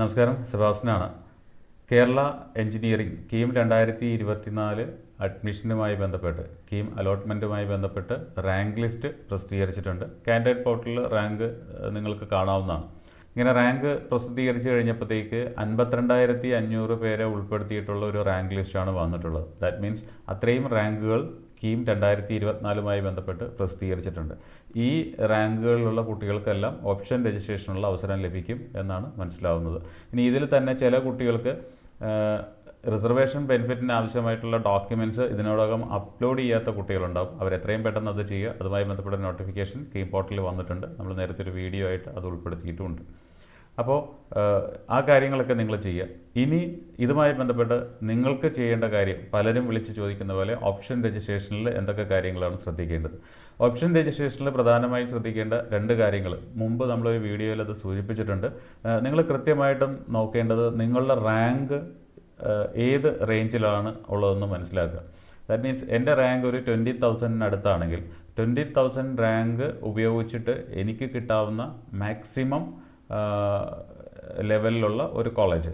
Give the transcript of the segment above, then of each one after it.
നമസ്കാരം സെബാസ്റ്റിനാണ് കേരള എഞ്ചിനീയറിംഗ് കീം രണ്ടായിരത്തി ഇരുപത്തിനാല് അഡ്മിഷനുമായി ബന്ധപ്പെട്ട് കീം അലോട്ട്മെന്റുമായി ബന്ധപ്പെട്ട് റാങ്ക് ലിസ്റ്റ് പ്രസിദ്ധീകരിച്ചിട്ടുണ്ട്. കാൻഡിഡേറ്റ് പോർട്ടലിൽ റാങ്ക് നിങ്ങൾക്ക് കാണാവുന്നതാണ്. ഇങ്ങനെ റാങ്ക് പ്രസിദ്ധീകരിച്ച് കഴിഞ്ഞപ്പോഴത്തേക്ക് അൻപത്തിരണ്ടായിരത്തി അഞ്ഞൂറ് പേരെ ഉൾപ്പെടുത്തിയിട്ടുള്ള ഒരു റാങ്ക് ലിസ്റ്റാണ് വന്നിട്ടുള്ളത്. ദാറ്റ് മീൻസ് അത്രയും റാങ്കുകൾ കീം രണ്ടായിരത്തി ഇരുപത്തിനാലുമായി ബന്ധപ്പെട്ട് പ്രസിദ്ധീകരിച്ചിട്ടുണ്ട്. ഈ റാങ്കുകളിലുള്ള കുട്ടികൾക്കെല്ലാം ഓപ്ഷൻ രജിസ്ട്രേഷനുള്ള അവസരം ലഭിക്കും എന്നാണ് മനസ്സിലാവുന്നത്. ഇനി ഇതിൽ തന്നെ ചില കുട്ടികൾക്ക് റിസർവേഷൻ ബെനിഫിറ്റിന് ആവശ്യമായിട്ടുള്ള ഡോക്യുമെന്റ്സ് ഇതിനോടകം അപ്ലോഡ് ചെയ്യാത്ത കുട്ടികളുണ്ടാവും. അവർ എത്രയും പെട്ടെന്ന് അത് ചെയ്യുക. അതുമായി ബന്ധപ്പെട്ട നോട്ടിഫിക്കേഷൻ കീം പോർട്ടലിൽ വന്നിട്ടുണ്ട്. നമ്മൾ നേരത്തെ ഒരു വീഡിയോ ആയിട്ട് അത് ഉൾപ്പെടുത്തിയിട്ടുമുണ്ട്. അപ്പോൾ ആ കാര്യങ്ങളൊക്കെ നിങ്ങൾ ചെയ്യുക. ഇനി ഇതുമായി ബന്ധപ്പെട്ട് നിങ്ങൾക്ക് ചെയ്യേണ്ട കാര്യം പലരും വിളിച്ച് ചോദിക്കുന്ന പോലെ ഓപ്ഷൻ രജിസ്ട്രേഷനിൽ എന്തൊക്കെ കാര്യങ്ങളാണ് ശ്രദ്ധിക്കേണ്ടത്. ഓപ്ഷൻ രജിസ്ട്രേഷനിൽ പ്രധാനമായും ശ്രദ്ധിക്കേണ്ട രണ്ട് കാര്യങ്ങൾ. മുമ്പ് നമ്മളൊരു വീഡിയോയിൽ അത് സൂചിപ്പിച്ചിട്ടുണ്ട്. നിങ്ങൾ കൃത്യമായിട്ടും നോക്കേണ്ടത് നിങ്ങളുടെ റാങ്ക് ഏത് റേഞ്ചിലാണ് ഉള്ളതെന്ന് മനസ്സിലാക്കുക. ദാറ്റ് മീൻസ് എന്റെ റാങ്ക് ഒരു ട്വന്റി തൗസൻഡിനടുത്താണെങ്കിൽ ട്വന്റി തൗസൻഡ് റാങ്ക് ഉപയോഗിച്ചിട്ട് എനിക്ക് കിട്ടാവുന്ന മാക്സിമം ലെവലിലുള്ള ഒരു കോളേജ്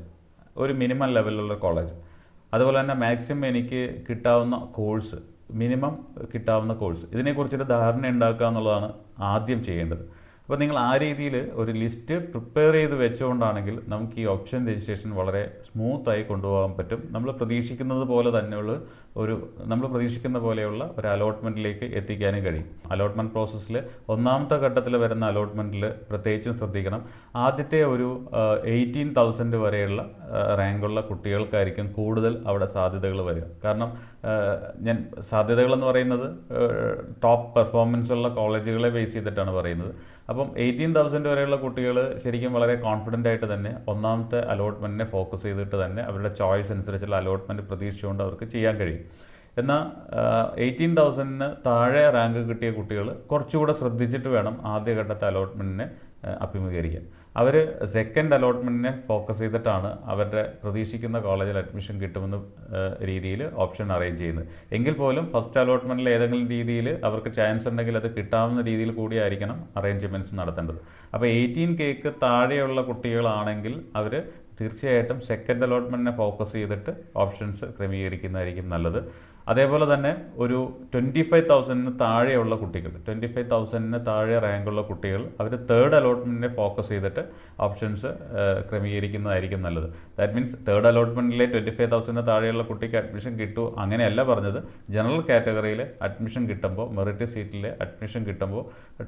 ഒരു മിനിമം ലെവലിലുള്ള കോളേജ് അതുപോലെ തന്നെ മാക്സിമം എനിക്ക് കിട്ടാവുന്ന കോഴ്സ് മിനിമം കിട്ടാവുന്ന കോഴ്സ് ഇതിനെക്കുറിച്ചൊരു ധാരണ ഉണ്ടാക്കുക എന്നുള്ളതാണ് ആദ്യം ചെയ്യേണ്ടത്. അപ്പോൾ നിങ്ങൾ ആ രീതിയിൽ ഒരു ലിസ്റ്റ് പ്രിപ്പയർ ചെയ്ത് വെച്ചുകൊണ്ടാണെങ്കിൽ നമുക്ക് ഈ ഓപ്ഷൻ രജിസ്ട്രേഷൻ വളരെ സ്മൂത്തായി കൊണ്ടുപോകാൻ പറ്റും. നമ്മൾ പ്രതീക്ഷിക്കുന്നത് പോലെ തന്നെയുള്ള ഒരു നമ്മൾ പ്രതീക്ഷിക്കുന്ന പോലെയുള്ള ഒരു അലോട്ട്മെന്റിലേക്ക് എത്തിക്കാനും കഴിയും. അലോട്ട്മെന്റ് പ്രോസസ്സിൽ ഒന്നാമത്തെ ഘട്ടത്തിൽ വരുന്ന അലോട്ട്മെന്റിൽ പ്രത്യേകിച്ചും ശ്രദ്ധിക്കണം. ആദ്യത്തെ ഒരു എയ്റ്റീൻ തൗസൻഡ് വരെയുള്ള റാങ്കുള്ള കുട്ടികൾക്കായിരിക്കും കൂടുതൽ അവിടെ സാധ്യതകൾ വരിക. കാരണം ഞാൻ സാധ്യതകളെന്ന് പറയുന്നത് ടോപ്പ് പെർഫോമൻസ് ഉള്ള കോളേജുകളെ ബേസ് ചെയ്തിട്ടാണ് പറയുന്നത്. അപ്പം എയ്റ്റീൻ തൗസൻഡ് വരെയുള്ള കുട്ടികൾ ശരിക്കും വളരെ കോൺഫിഡന്റ് ആയിട്ട് തന്നെ ഒന്നാമത്തെ അലോട്ട്മെന്റിനെ ഫോക്കസ് ചെയ്തിട്ട് തന്നെ അവരുടെ ചോയ്സ് അനുസരിച്ചുള്ള അലോട്ട്മെന്റ് പ്രതീക്ഷിച്ചുകൊണ്ട് അവർക്ക് ചെയ്യാൻ കഴിയും. എന്നാൽ എയ്റ്റീൻ തൗസൻഡിന് താഴെ റാങ്ക് കിട്ടിയ കുട്ടികൾ കുറച്ചുകൂടെ ശ്രദ്ധിച്ചിട്ട് വേണം ആദ്യഘട്ടത്തെ അലോട്ട്മെന്റിനെ അഭിമുഖീകരിക്കാൻ അവർ സെക്കൻഡ് അലോട്ട്മെന്റിനെ ഫോക്കസ് ചെയ്തിട്ടാണ് അവരുടെ പ്രതീക്ഷിക്കുന്ന കോളേജിൽ അഡ്മിഷൻ കിട്ടുമെന്ന രീതിയിൽ ഓപ്ഷൻ അറേഞ്ച് ചെയ്യുന്നത്. എങ്കിൽ പോലും ഫസ്റ്റ് അലോട്ട്മെന്റിൽ ഏതെങ്കിലും രീതിയിൽ അവർക്ക് ചാൻസ് ഉണ്ടെങ്കിൽ അത് കിട്ടാവുന്ന രീതിയിൽ കൂടിയായിരിക്കണം അറേഞ്ച്മെന്റ്സ് നടത്തേണ്ടത്. അപ്പോൾ എയ്റ്റീൻ കേക്ക് താഴെയുള്ള കുട്ടികളാണെങ്കിൽ അവർ തീർച്ചയായിട്ടും സെക്കൻഡ് അലോട്ട്മെന്റിനെ ഫോക്കസ് ചെയ്തിട്ട് ഓപ്ഷൻസ് ക്രമീകരിക്കുന്നതായിരിക്കും നല്ലത്. അതേപോലെ തന്നെ ഒരു ട്വന്റി ഫൈവ് തൗസൻഡിന് താഴെയുള്ള കുട്ടികൾ ട്വന്റി ഫൈവ് തൗസൻഡിന് താഴെ റാങ്കുള്ള കുട്ടികൾ അവർ തേർഡ് അലോട്ട്മെന്റിനെ ഫോക്കസ് ചെയ്തിട്ട് ഓപ്ഷൻസ് ക്രമീകരിക്കുന്നതായിരിക്കും നല്ലത്. ദാറ്റ് മീൻസ് തേർഡ് അലോട്ട്മെന്റിലെ ട്വന്റി ഫൈവ് തൗസൻഡിന് താഴെയുള്ള കുട്ടിക്ക് അഡ്മിഷൻ കിട്ടൂ അങ്ങനെയല്ല പറഞ്ഞത്. ജനറൽ കാറ്റഗറിയിൽ അഡ്മിഷൻ കിട്ടുമ്പോൾ മെറിറ്റ് സീറ്റിൽ അഡ്മിഷൻ കിട്ടുമ്പോൾ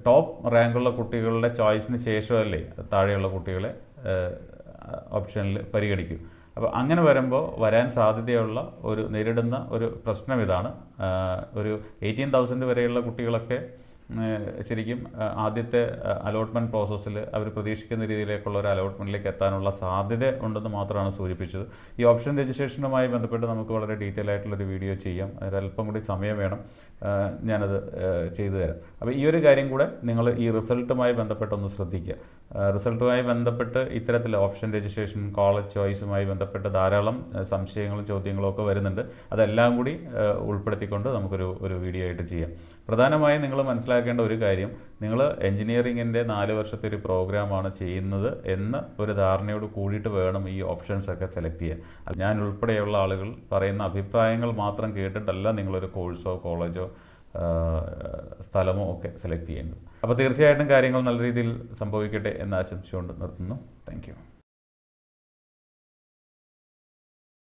ടോപ്പ് റാങ്കുള്ള കുട്ടികളുടെ ചോയ്സിന് ശേഷമല്ലേ താഴെയുള്ള കുട്ടികളെ ഓപ്ഷനിൽ പരിഗണിക്കും. അപ്പോൾ അങ്ങനെ വരുമ്പോൾ വരാൻ സാധ്യതയുള്ള ഒരു നേരിടുന്ന ഒരു പ്രശ്നം ഇതാണ്. ഒരു എയ്റ്റീൻ തൗസൻഡ് വരെയുള്ള കുട്ടികളൊക്കെ ശരിക്കും ആദ്യത്തെ അലോട്ട്മെന്റ് പ്രോസസ്സിൽ അവർ പ്രതീക്ഷിക്കുന്ന രീതിയിലേക്കുള്ള ഒരു അലോട്ട്മെന്റിലേക്ക് എത്താനുള്ള സാധ്യത ഉണ്ടെന്ന് മാത്രമാണ് സൂചിപ്പിച്ചത്. ഈ ഓപ്ഷൻ രജിസ്ട്രേഷനുമായി ബന്ധപ്പെട്ട് നമുക്ക് വളരെ ഡീറ്റെയിൽ ആയിട്ടുള്ളൊരു വീഡിയോ ചെയ്യാം. അല്പം കൂടി സമയം വേണം. ഞാനത് ചെയ്തു തരാം. അപ്പോൾ ഈ ഒരു കാര്യം കൂടെ നിങ്ങൾ ഈ റിസൾട്ടുമായി ബന്ധപ്പെട്ടൊന്ന് ശ്രദ്ധിക്കുക. റിസൾട്ടുമായി ബന്ധപ്പെട്ട് ഇത്തരത്തിൽ ഓപ്ഷൻ രജിസ്ട്രേഷൻ കോളേജ് ചോയ്സുമായി ബന്ധപ്പെട്ട് ധാരാളം സംശയങ്ങളും ചോദ്യങ്ങളും ഒക്കെ വരുന്നുണ്ട്. അതെല്ലാം കൂടി ഉൾപ്പെടുത്തിക്കൊണ്ട് നമുക്കൊരു ഒരു വീഡിയോ ആയിട്ട് ചെയ്യാം. പ്രധാനമായും നിങ്ങൾ മനസ്സിലാക്കേണ്ട ഒരു കാര്യം നിങ്ങൾ എൻജിനീയറിങ്ങിന്റെ നാല് വർഷത്തെ ഒരു പ്രോഗ്രാമാണ് ചെയ്യുന്നത് എന്ന് ഒരു ധാരണയോട് കൂടിയിട്ട് വേണം ഈ ഓപ്ഷൻസ് ഒക്കെ സെലക്ട് ചെയ്യാൻ. ഞാൻ ഉൾപ്പെടെയുള്ള ആളുകൾ പറയുന്ന അഭിപ്രായങ്ങൾ മാത്രം കേട്ടിട്ടല്ല നിങ്ങളൊരു കോഴ്സോ കോളേജോ സ്ഥലമോ ഒക്കെ സെലക്ട് ചെയ്യേണ്ടത്. അപ്പോൾ തീർച്ചയായിട്ടും കാര്യങ്ങൾ നല്ല രീതിയിൽ സംഭവിക്കട്ടെ എന്ന് ആശംസിച്ചുകൊണ്ട് നിർത്തുന്നു. താങ്ക്